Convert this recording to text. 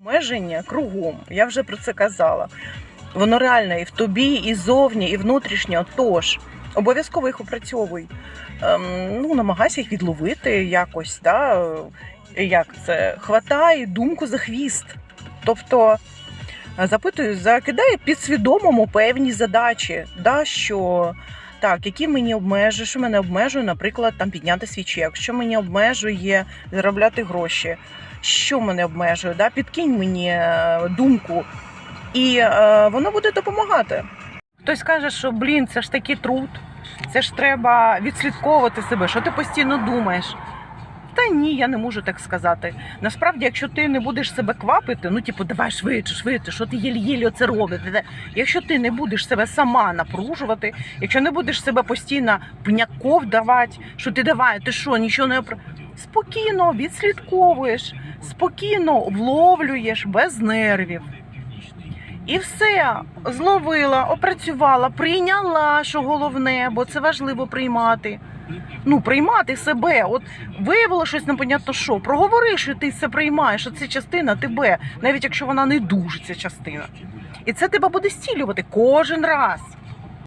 Обмеження кругом, я вже про це казала. Воно реальне і в тобі, і зовні, і внутрішньо. Тож обов'язково їх опрацьовуй. Ем, ну, намагайся їх відловити якось. Да? Як це? Хватай думку за хвіст. Тобто е, запитуй, закидай підсвідомому певні задачі, да, що так, які мені обмежує, що мене обмежує, наприклад, там підняти свій чек, що мені обмежує заробляти гроші, що мене обмежує, да? підкинь мені е, думку, і е, воно буде допомагати. Хтось каже, що блін, це ж такий труд, це ж треба відслідковувати себе, що ти постійно думаєш. Та ні, я не можу так сказати. Насправді, якщо ти не будеш себе квапити, ну типу, давай швидше, швидше, що ти єлі-єлі оце робиш. Де- Якщо ти не будеш себе сама напружувати, якщо не будеш себе постійно пняков давати, що ти давай, ти що, нічого не спокійно відслідковуєш, спокійно вловлюєш без нервів. І все зловила, опрацювала, прийняла, що головне, бо це важливо приймати. Ну, приймати себе. От виявило щось непонятно що. Проговори, що ти це приймаєш, що це частина тебе, навіть якщо вона не дуже ця частина. І це тебе буде стілювати кожен раз.